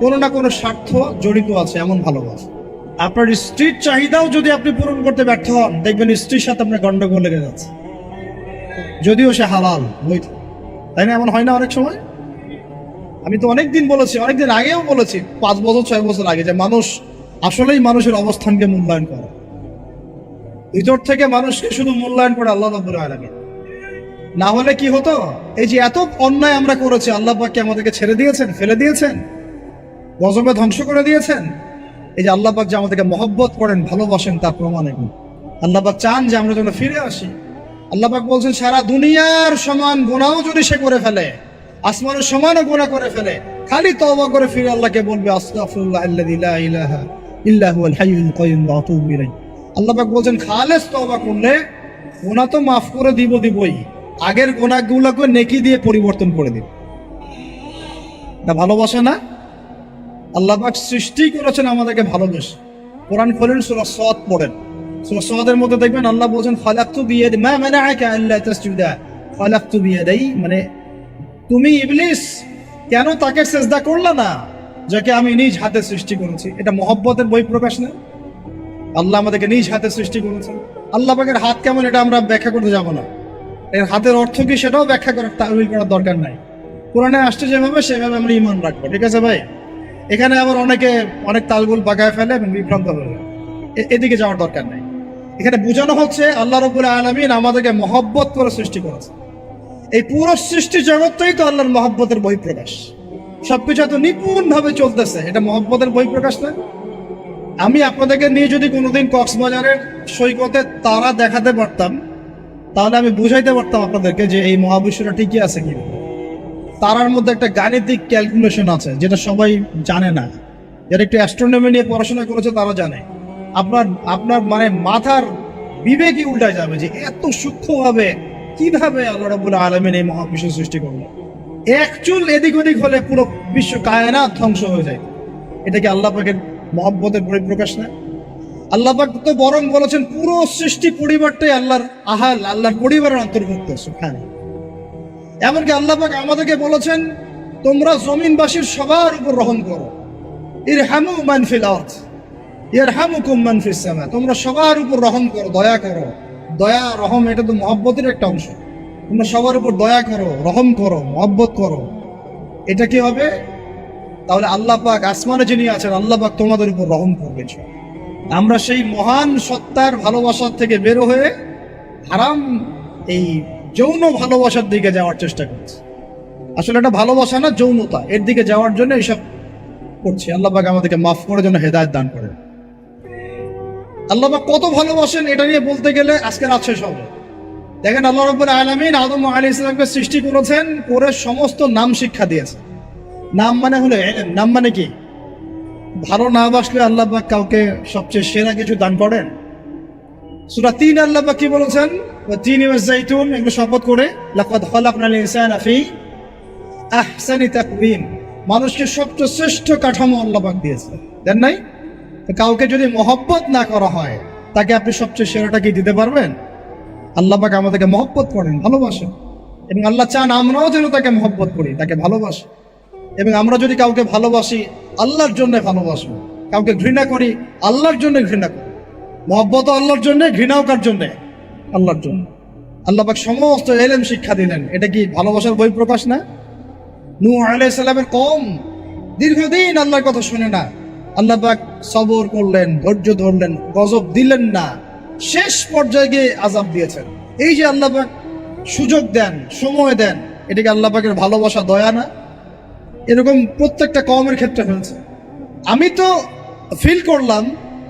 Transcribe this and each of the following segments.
কোনো না কোনো স্বার্থ জড়িত আছে, এমন ভালোবাসা। আপনার স্ত্রীর চাহিদাও যদি আপনি পূরণ করতে ব্যর্থ হন, দেখবেন স্ত্রীর সাথে আপনার গন্ডগোল লেগে যাচ্ছে। যদিও সে হালাল, বৈধ। তাই না? এমন হয় না অনেক সময়? আমি তো অনেক দিন বলেছি, অনেকদিন আগেও বলেছি, পাঁচ বছর, ছয় বছর আগে, যে মানুষ আসলেই মানুষের অবস্থানকে মূল্যায়ন করে। ভিতর থেকে মানুষকে শুধু মূল্যায়ন করে আল্লাহ রব্বুল আলামিন। না হলে কি হতো? এই যে এত অন্যায় আমরা করেছি, আল্লাহ পাককে আমাদেরকে ছেড়ে দিয়েছেন, ফেলে দিয়েছেন? গজবে ধ্বংস করে দিয়েছেন। এই যে আল্লাহ পাক যে আমাদেরকে মহব্বত করেন, ভালোবাসেন, তার প্রমাণ এগুলো। আল্লাহ পাক চান যে আমরা যেন ফিরে আসি। আল্লাহ পাক বলছেন, সারা দুনিয়ার সমান গুণাও যদি সে করে ফেলে, আসমানের সমানও গুণা করে ফেলে, খালি তওবা করে ফিরে আল্লাহকে বলবে, আস্তাগফিরুল্লাহ ইলাহা বলছেন, খালেস তওবা করলে গোনা তো মাফ করে দিব দিবই। আগের গুণাগুলোকে নেকি দিয়ে পরিবর্তন করে দিব। এটা ভালোবাসা না? আল্লাহ পাক সৃষ্টি করেছেন আমাদেরকে ভালোবেসে। কোরআন খোলেন সূরা সাদ পড়েন। সূরা সাদের মধ্যে দেখবেন আল্লাহ বলছেন খালাকতু বিয়াদি মা মানাআকা আল্লা তাসজুদা। খালাকতু বিয়াদাই মানে তুমি ইবলিস, কেন তাকে সেজদা করলা না, যাকে আমি নিজ হাতে সৃষ্টি করেছি? এটা মহব্বতের বই প্রকাশ না? আল্লাহ আমাদেরকে নিজ হাতে সৃষ্টি করেছেন। আল্লাহ পাকের হাত কেমন, এটা আমরা ব্যাখ্যা করতে যাব না। এর হাতের অর্থ কি সেটাও ব্যাখ্যা করার তাহলে করার দরকার নাই। কোরআনে আসছে যেভাবে, সেভাবে আমরা ইমান রাখব। ঠিক আছে ভাই? এখানে আবার অনেকে অনেক তালগুল বাগায় ফেলে এবং বিভ্রান্ত হয়ে এদিকে যাওয়ার দরকার নেই। এখানে বোঝানো হচ্ছে আল্লাহ রবুল আলমিন আমাদেরকে মহব্বত করে সৃষ্টি করেছে এই পুরো সৃষ্টি জগৎটাই তো আল্লাহর মহব্বতের বহিঃপ্রকাশ। সবকিছু এত নিপুণ ভাবে চলতেছে, এটা মহব্বতের বহিঃপ্রকাশ না? আমি আপনাদেরকে নিয়ে যদি কোনোদিন কক্সবাজারের সৈকতে তারা দেখাতে পারতাম, তাহলে আমি বুঝাইতে পারতাম আপনাদেরকে যে এই মহাবিশ্বটা ঠিকই আছে কি তারার মধ্যে একটা গাণিতিক ক্যালকুলেশন আছে, যেটা সবাই জানে না। যারা একটু অ্যাস্ট্রোনমি নিয়ে পড়াশোনা করেছে তারা জানে। আপনার আপনার মানে মাথার বিবেকই উল্টায় যাবে যে এত সূক্ষ্মভাবে কীভাবে আল্লাহ রাবুল আলমিন এই মহাবিশ্ব সৃষ্টি করল। এক চুল এদিক ওদিক হলে পুরো বিশ্ব কায়নাত ধ্বংস হয়ে যায়। এটা কি আল্লাহ পাকের মহব্বতের পরিপ্রকাশ না? আল্লাহ পাক তো বরং বলেছেন, পুরো সৃষ্টি পরিবারটাই আল্লাহর আহাল, আল্লাহর পরিবারের অন্তর্ভুক্ত সুখানে এমনকি আল্লাপাক আমাদেরকে বলেছেন, তোমরা জমিনবাসীর সবার উপর রহম করো। ইরহামু মান ফিল আরদ ইয়ারহামুকুম মান ফিস সামা। তোমরা সবার উপর রহম করো, দয়া করো। দয়া, রহম এটা তো মহব্বতের একটা অংশ। তোমরা সবার উপর দয়া করো, রহম করো, মহব্বত করো। এটা কি হবে? তাহলে আল্লাহ পাক আসমানে যিনি আছেন, আল্লাহ পাক তোমাদের উপর রহম করবে আমরা সেই মহান সত্তার ভালোবাসার থেকে বের হয়ে হারাম এই যৌন ভালোবাসার দিকে যাওয়ার চেষ্টা করছি। আসলে এটা ভালোবাসা না, যৌনতা। এর দিকে যাওয়ার জন্য এইসব করছি। আল্লাহ পাক আমাদেরকে মাফ করার জন্য হেদায়ত দান করে আল্লাহ পাক কত ভালোবাসেন এটা নিয়ে বলতে গেলে আজকে রাত শেষ হবে। দেখেন আল্লাহ রব্বুল আলমিন আদম আলী ইসলামকে সৃষ্টি করেছেন, করে সমস্ত নাম শিক্ষা দিয়েছেন। নাম মানে হলো নাম মানে কি? ভালো না বাসলে আল্লাহ পাক কাউকে সবচেয়ে সেরা কিছু দান করেন? সুরা তিন আল্লাহ কি বলেছেন? তিন জাইতুন এগুলো শপথ করে, লাকাদ খালাকনাল ইনসানা ফি আহসানি তাকওয়িম। মানুষকে সবচেয়ে শ্রেষ্ঠ কাঠামো আল্লাহ পাক দিয়েছে। দেন নাই? কাউকে যদি মহব্বত না করা হয়, তাকে আপনি সবচেয়ে সেরাটা কি দিতে পারবেন? আল্লাহ পাক আমাদেরকে মহব্বত করেন, ভালোবাসেন। এবং আল্লাহ চান আমরাও যেন তাকে মহব্বত করি, তাকে ভালোবাসি। এবং আমরা যদি কাউকে ভালোবাসি, আল্লাহর জন্য ভালোবাসবো। কাউকে ঘৃণা করি, আল্লাহর জন্য ঘৃণা করি। মহব্বত আল্লাহর জন্য ঘৃণাও কার জন্য? আল্লাহর জন্য। আল্লাহবাক সমস্ত এলেম শিক্ষা দিলেন। এটা কি ভালোবাসার বই প্রকাশ না? নূহ আলাইহিস সালামের কম। দীর্ঘদিন আল্লাহর কথা শুনে না। আল্লাহ পাক সবর করলেন ধৈর্য ধরলেন গজব দিলেন না। শেষ পর্যায়ে গিয়ে আজাব দিয়েছেন। এই যে আল্লাহ পাক সুযোগ দেন সময় দেন এটাকে আল্লাহ পাকের ভালোবাসা দয়া না? এরকম প্রত্যেকটা কমের ক্ষেত্রে হয়েছে। আমি তো ফিল করলাম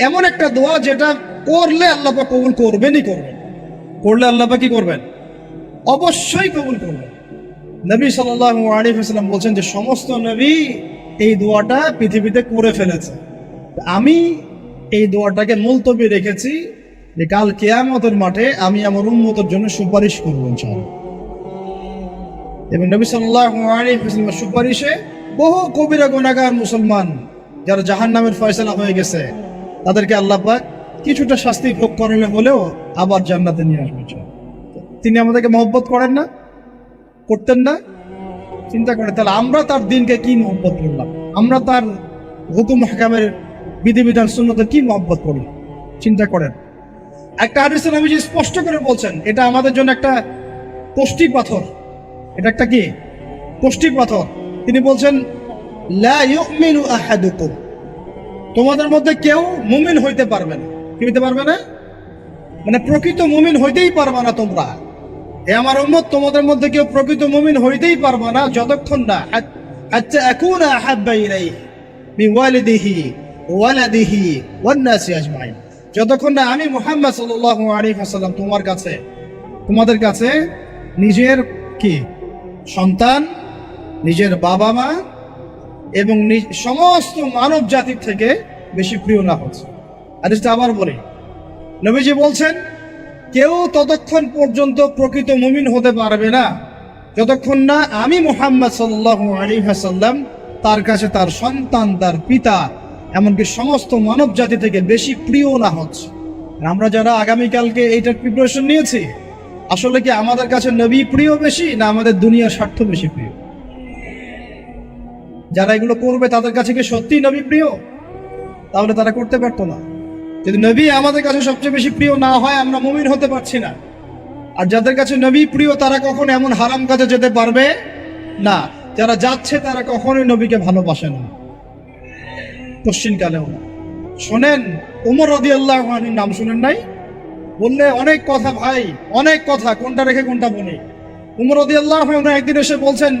এমন একটা দোয়া যেটা করলে আল্লাহ পাক কবুল করবেনই করবেন। করলে আল্লাহ পাক কি করবেন? অবশ্যই কবুল করবেন। নবী সাল্লাল্লাহু আলাইহি ওয়াসাল্লাম বলছেন যে, সমস্ত নবী এই দোয়াটা পৃথিবীতে করে ফেলেছে। আমি এই দোয়াটাকে মুলতবি রেখেছি যে, কাল কেয়ামতের মাঠে আমি আমার উন্মতের জন্য সুপারিশ করব ইনশাআল্লাহ। এবং নবী ওয়াসাল্লামের সুপারিশে বহু কবিরা গুনাহগার মুসলমান যারা জাহান নামের ফয়সালা হয়ে গেছে তাদেরকে আল্লাহ পাক কিছুটা শাস্তি ভোগ করালে হলেও আবার জান্নাতে নিয়ে আসবে তিনি আমাদেরকে মহব্বত করেন না, করতেন না, চিন্তা করে তাহলে আমরা তার দিনকে কি মহব্বত করলাম? আমরা তার হুকুম হাকামের বিধিবিধান শূন্যতে কি মহব্বত করলাম? চিন্তা করেন। একটা হাদিসে নবীজি স্পষ্ট করে বলছেন, এটা আমাদের জন্য একটা পুষ্টি পাথর। এটা একটা কি? পুষ্টি পাথর। তিনি বলছেন, লা ইউমিনু আহাদুকুম। তোমাদের মধ্যে কেউ মুমিন হইতে পারবে না। কি হইতে পারবে না? মানে প্রকৃত মুমিন হইতেই পারবে না তোমরা। এ আমার উম্মত, তোমাদের মধ্যে কেউ প্রকৃত মুমিন হইতেই পারবে না, যতক্ষণ না। আচ্ছা এখন ওয়ালিদিহি, ওয়ালাদিহি ওয়ান নাসি আজমাইন। যতক্ষণ না আমি মুহাম্মদ সাল্লাল্লাহু আলাইহি ওয়াসাল্লাম তোমার কাছে, তোমাদের কাছে নিজের কি? সন্তান, নিজের বাবা মা এবং সমস্ত মানব জাতির থেকে বেশি প্রিয় না হচ্ছে। আর এটা আবার বলি। নবীজি বলছেন, কেউ ততক্ষণ পর্যন্ত প্রকৃত মুমিন হতে পারবে না, যতক্ষণ না আমি মোহাম্মদ সাল্লাহ আলী হাসাল্লাম তার কাছে তার সন্তান, তার পিতা, এমনকি সমস্ত মানব জাতি থেকে বেশি প্রিয় না হচ্ছে। আমরা যারা আগামীকালকে এইটার প্রিপারেশন নিয়েছি, আসলে কি আমাদের কাছে নবী প্রিয় বেশি না আমাদের দুনিয়ার স্বার্থ বেশি প্রিয়? যারা এগুলো করবে তাদের কাছে কি সত্যিই নবী প্রিয়? তাহলে তারা করতে পারতো না। যদি নবী আমাদের কাছে সবচেয়ে বেশি প্রিয় না হয়, আমরা মুমিন হতে পারছি না। আর যাদের কাছে নবী প্রিয়, তারা কখন এমন হারাম কাজে যেতে পারবে না। যারা যাচ্ছে, তারা কখনোই নবীকে ভালোবাসে না। পশ্চিমকালেও না। শোনেন, উমর রদি আল্লাহ নাম শুনেন নাই? বললে অনেক কথা ভাই, অনেক কথা। কোনটা রেখে কোনটা বলি? উমর রদি আল্লাহ একদিন এসে বলছেন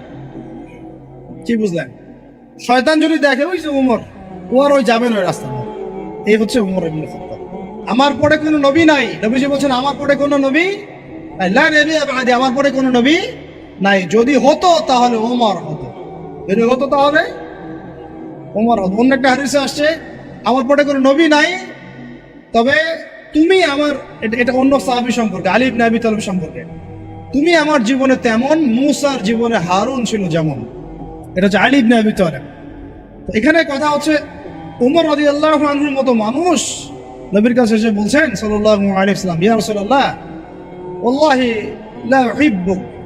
কি বুঝলেন? শয়তান যদি দেখে, ওই যে উমর, ও আর ওই যাবেন ওই রাস্তা এই হচ্ছে উমর আমার পরে কোনো নবী নাই। নবীজি বলছেন, আমার পরে কোনো নবী আমার পরে কোনো নবী নাই। যদি হতো, তাহলে ওমর হতো। যদি হতো, তাহলে ওমর হতো। অন্য একটা হারিসে আসছে, আমার পরে কোনো নবী নাই, তবে তুমি আমার এটা- এটা অন্য সাহাবি সম্পর্কে আলিফ নাবি তালব সম্পর্কে। তুমি আমার জীবনে তেমন, মুসার জীবনে হারুন ছিল যেমন। এটা হচ্ছে নাবি তালেব। তো এখানে কথা হচ্ছে উমর রদি আল্লাহ আনহুর মতো মানুষ নবীর কাছে এসে বলছেন সাল্লাল্লাহু আলাইহি সাল্লাম ইয়া রাসূলুল্লাহ, ওয়াল্লাহি লা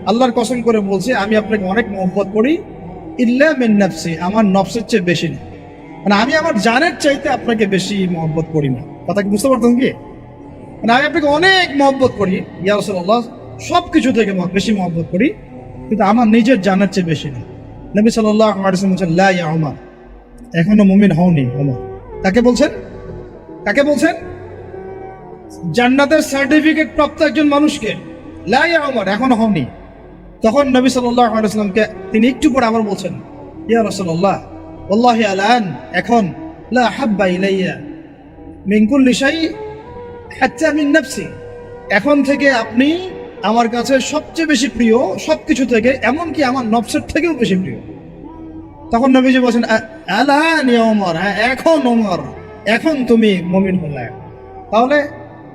আল্লাহর কসম করে বলছি, আমি আপনাকে অনেক মহব্বত করি, ইল্লা মিন নাফসি, আমার নফসের চেয়ে বেশি না। মানে আমি আমার জানের চাইতে আপনাকে বেশি মহব্বত করি না। কথা কি বুঝতে পারতাম কি? মানে আমি আপনাকে অনেক মহব্বত করি, ইয়া রাসূলুল্লাহ সব কিছু থেকে বেশি মহব্বত করি, কিন্তু আমার নিজের জানের চেয়ে বেশি না। নবী সাল্লাল্লাহু বলছেন, লা ইয়া উমর। এখনও মুমিন হওনি ওমর কাকে বলছেন? তাকে বলছেন? জান্নাতের সার্টিফিকেট প্রাপ্ত একজন মানুষকে। লা ইয়া উমর, এখনও হওনি। তখন নবী সাল্লাল্লাহু আলাইহি ওয়াসাল্লামকে তিনি একটু পরে আবার বলছেন, ইয়া রাসূলুল্লাহ, ওয়াল্লাহি আলান, এখন লা হাব্বা ইলাইয়া মিন কুল্লি শাই হাত্তা মিন এখন থেকে আপনি আমার কাছে সবচেয়ে বেশি প্রিয় সবকিছু থেকে, এমনকি আমার নফসের থেকেও বেশি প্রিয়। তখন নবীজি বলছেন, "আ- আলান ওমর হ্যাঁ এখন ওমর, এখন তুমি মমিন হলে। তাহলে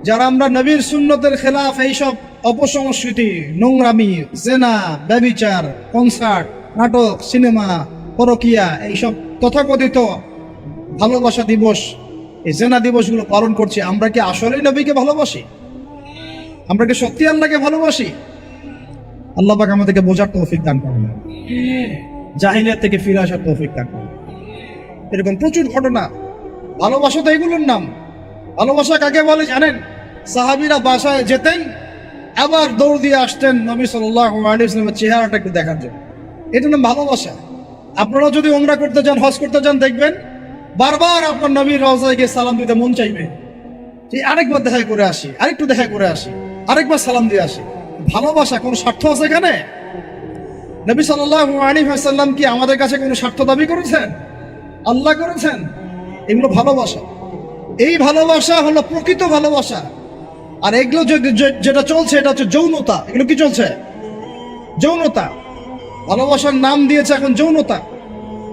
যারা আমরা নবীর সুন্নতের খেলাফ, এইসব অপসংস্কৃতি, নোংরামি, জেনা, ব্যবিচার, কনসার্ট, নাটক, সিনেমা, পরকিয়া, এইসব তথাকথিত ভালোবাসা দিবস, এই জেনা দিবসগুলো পালন করছি, আমরা কি আসলেই নবীকে ভালোবাসি? আমরা কি সত্যি আল্লাহকে ভালোবাসি? আল্লাহ পাক আমাদেরকে বোঝার তৌফিক দান করেন। জাহিলিয়াত থেকে ফিরে আসার তৌফিক দান করেন। এরকম প্রচুর ঘটনা। ভালোবাসা তো এগুলোর নাম। ভালোবাসা কাকে বলে জানেন? সাহাবিরা বাসায় যেতেন, আবার দৌড় দিয়ে আসতেন নবী সাল্লাল্লাহু আলাইহি ওয়াসাল্লামের চেহারাটা একটু দেখার জন্য। এটা নাম ভালোবাসা। আপনারা যদি ওমরা করতে যান, হজ করতে যান, দেখবেন বারবার আপনার নবীর রওজায় গিয়ে সালাম দিতে মন চাইবে। যে আরেকবার দেখা করে আসি, আরেকটু দেখা করে আসি। আরেকবার সালাম দিয়ে আসি। ভালোবাসা, কোনো স্বার্থ আছে এখানে? নবী ওয়াসাল্লাম কি আমাদের কাছে কোনো স্বার্থ দাবি করেছেন? আল্লাহ করেছেন? এগুলো ভালোবাসা। এই ভালোবাসা হলো প্রকৃত ভালোবাসা। আর এগুলো যেটা চলছে, এটা হচ্ছে যৌনতা। এগুলো কি চলছে? যৌনতা। ভালোবাসার নাম দিয়েছে এখন যৌনতা।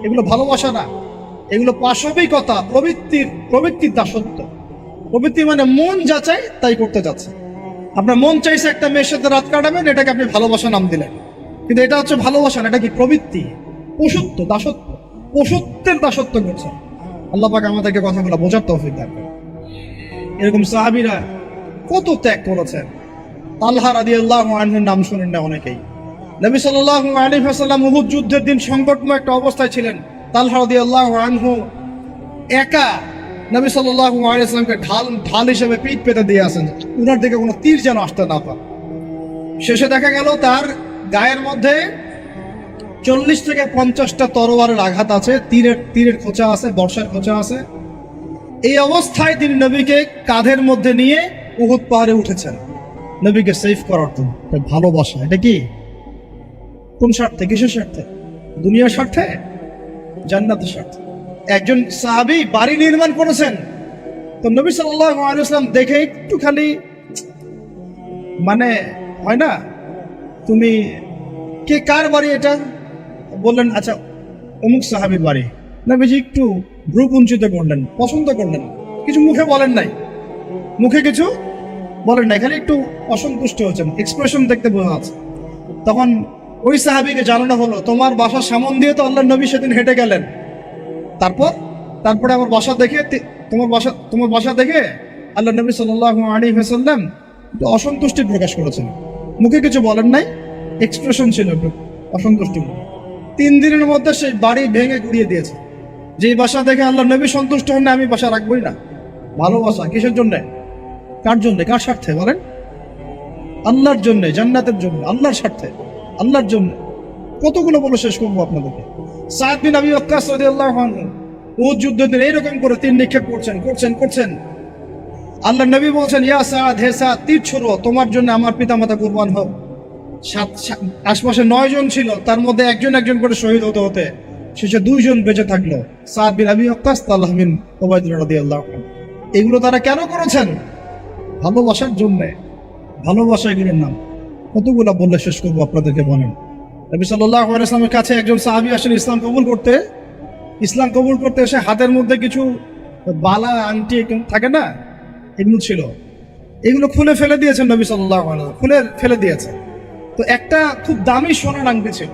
এগুলো ভালোবাসা না। এগুলো পাশবিকতা, প্রবৃত্তির প্রবৃত্তির দাসত্ব। প্রবৃত্তি মানে মন যা চাই তাই করতে যাচ্ছে। আপনার মন চাইছে একটা মেয়ের সাথে রাত কাটাবেন, এটাকে আপনি ভালোবাসা নাম দিলেন। কিন্তু এটা হচ্ছে ভালোবাসা এটা কি প্রবৃত্তি? পশুত্ব, দাসত্ব। পশুত্বের দাসত্ব করছে আল্লাহ পাক আমাদেরকে কথাগুলো বোঝার তৌফিক দান। এরকম সাহাবীরা কত ত্যাগ করেছেন। তালহা রাদিয়াল্লাহু আনহুর নাম শুনেন না অনেকেই। নবী সাল্লাল্লাহু আলাইহি ওয়াসাল্লাম উহুদ যুদ্ধের দিন সংকটময় একটা অবস্থায় ছিলেন। তালহা রাদিয়াল্লাহু আনহু একা নবী সাল্লাল্লাহু আলাইহি ঢাল ঢাল হিসেবে পিঠ পেতে দিয়ে আসেন। উনার দিকে কোনো তীর যেন আসতে না পারে। শেষে দেখা গেল তার গায়ের মধ্যে চল্লিশ থেকে পঞ্চাশটা তরোয়ারের আঘাত আছে, তীরের তীরের খোঁচা আছে, বর্ষার খোঁচা আছে। এই অবস্থায় তিনি নবীকে কাঁধের মধ্যে নিয়ে উহুদ পাহাড়ে উঠেছেন। নবীকে সেফ করার জন্য। ভালোবাসা। এটা কি? কোন স্বার্থে? কিসের স্বার্থে? দুনিয়ার স্বার্থে? জান্নাতের স্বার্থে। একজন সাহাবী বাড়ি নির্মাণ করেছেন। তো নবী ওয়াসাল্লাম দেখে একটু খালি মানে হয় না? তুমি কে কার বাড়ি এটা? বললেন আচ্ছা অমুক সাহাবির বাড়ি। নবীজি একটু ভ্রু কুঞ্চিত করলেন, পছন্দ করলেন কিছু মুখে বলেন নাই। মুখে কিছু বলেন নাই, খালি একটু অসন্তুষ্ট হচ্ছেন এক্সপ্রেশন দেখতে বোঝা যাচ্ছে। তখন ওই সাহাবিকে জানানো হলো, তোমার বাসার সামন দিয়ে তো আল্লাহ নবী সেদিন হেঁটে গেলেন। তারপর? তারপরে আমার বাসা দেখে তোমার বাসা তোমার বাসা দেখে আল্লাহ নবী সাল্লাল্লাহু আলাইহি ওয়াসাল্লাম একটু অসন্তুষ্টি প্রকাশ করেছেন। মুখে কিছু বলেন নাই এক্সপ্রেশন ছিল অসন্তুষ্টি তিন দিনের মধ্যে সেই বাড়ি ভেঙে গুড়িয়ে দিয়েছে। যে বাসা দেখে আল্লাহ নবী সন্তুষ্ট হন না আমি বাসা রাখবই না। ভালোবাসা কিসের জন্য? কার জন্য? কার স্বার্থে বলেন? আল্লাহর জন্য, জান্নাতের জন্য, আল্লাহর স্বার্থে, আল্লাহর জন্য। কতগুলো বলে শেষ করব আপনাদেরকে? বিন আবি ওয়াক্কাস রাদিয়াল্লাহু আনহু উহুদ যুদ্ধ এইরকম করে তিন নিক্ষেপ করছেন করছেন করছেন। আল্লাহ নবী বলছেন, ইয়া সাদ হে সাদ তীর ছুড়ো, তোমার জন্য আমার পিতামাতা কুরবান হোক। সাত আশপাশে নয় জন ছিল, তার মধ্যে একজন একজন করে শহীদ হতে হতে শেষে দুইজন বেঁচে থাকল। সাদ বিন আবি ওয়াক্কাস, তাল্লাহ বিন ওবায়দুল্লাহ রাদিয়াল্লাহু এগুলো তারা কেন করেছেন? ভালোবাসার জন্য। ভালোবাসা এগুলোর নাম কতগুলো বললে শেষ করব আপনাদেরকে বলেন। নবী সাল্লাল্লাহু আলাইহি কাছে একজন সাহাবী আসেন ইসলাম কবুল করতে, ইসলাম কবুল করতে এসে হাতের মধ্যে কিছু বালা আংটি থাকে না, এগুলো ছিল। এগুলো খুলে ফেলে দিয়েছেন নবী সাল্লাহ খুলে ফেলে দিয়েছে তো একটা খুব দামি সোনার আংটি ছিল।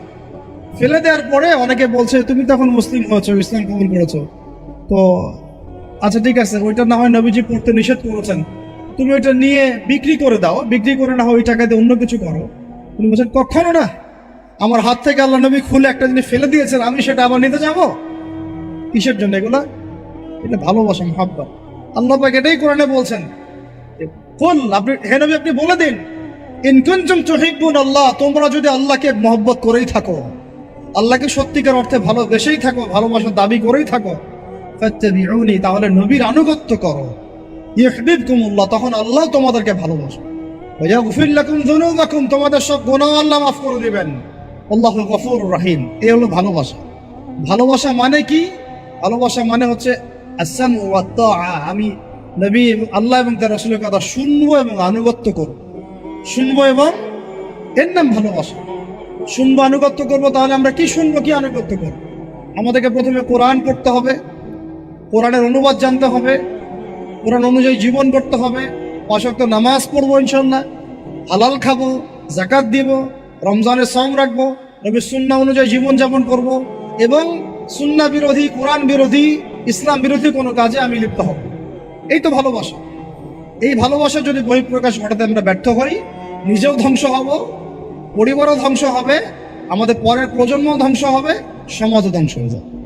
ফেলে দেওয়ার পরে অনেকে বলছে, তুমি তখন মুসলিম হয়েছো, ইসলাম কবুল করেছ। তো আচ্ছা ঠিক আছে, ওইটা না হয় নবীজি পড়তে নিষেধ করেছেন। তুমি ওইটা নিয়ে বিক্রি করে দাও, বিক্রি করে না হয় ওই টাকা দিয়ে অন্য কিছু করো। তুমি বলছেন, কখনো না। আমার হাত থেকে আল্লাহ নবী খুলে একটা জিনিস ফেলে দিয়েছেন, আমি সেটা আবার নিতে যাব? কিসের জন্য এগুলা? এটা ভালোবাসা, মহাব্বত। আল্লাহ পাক এটাই কোরআনে বলছেন কুল, আপনি, হে নবী, আপনি বলে দিন, ইন কুনতুম আল্লাহ তোমরা যদি আল্লাহকে মহব্বত করেই থাকো, আল্লাহকে সত্যিকার অর্থে ভালোবেসেই থাকো, ভালোবাসার দাবি করেই থাকো, ফাত্তাবিউনি তাহলে নবীর আনুগত্য করো। ইউহিব্বুকুমুল্লাহ তখন আল্লাহ তোমাদেরকে ভালোবাসে ওয়াগফির লাকুম যুনুবাকুম তোমাদের সব গুনাহ আল্লাহ মাফ করে দিবেন। আল্লাহু গফুরুর রহিম। এই হলো ভালোবাসা। ভালোবাসা মানে কি? ভালোবাসা মানে হচ্ছে আসাম আমি নবী আল্লাহ এবং তার রাসূলের কথা শুনব এবং আনুগত্য করব। শুনব এবং এর নাম ভালোবাসা। শুনব, আনুগত্য করব, তাহলে আমরা কি শুনব, কি আনুগত্য করব? আমাদেরকে প্রথমে কোরআন পড়তে হবে। কোরআনের অনুবাদ জানতে হবে। কোরআন অনুযায়ী জীবন করতে হবে। অশক্ত নামাজ পড়ব ইনশাল্লাহ হালাল খাব জাকাত দিব। রমজানের সম রাখব, নবীর সুন্না অনুযায়ী জীবনযাপন করব এবং সুন্না বিরোধী, কোরআন বিরোধী, ইসলাম বিরোধী কোনো কাজে আমি লিপ্ত হব। এই তো ভালোবাসা। এই ভালোবাসা যদি বহিঃপ্রকাশ ঘটাতে আমরা ব্যর্থ হই, নিজেও ধ্বংস হব, পরিবারও ধ্বংস হবে, আমাদের পরের প্রজন্মও ধ্বংস হবে, সমাজও ধ্বংস হয়ে যাবে।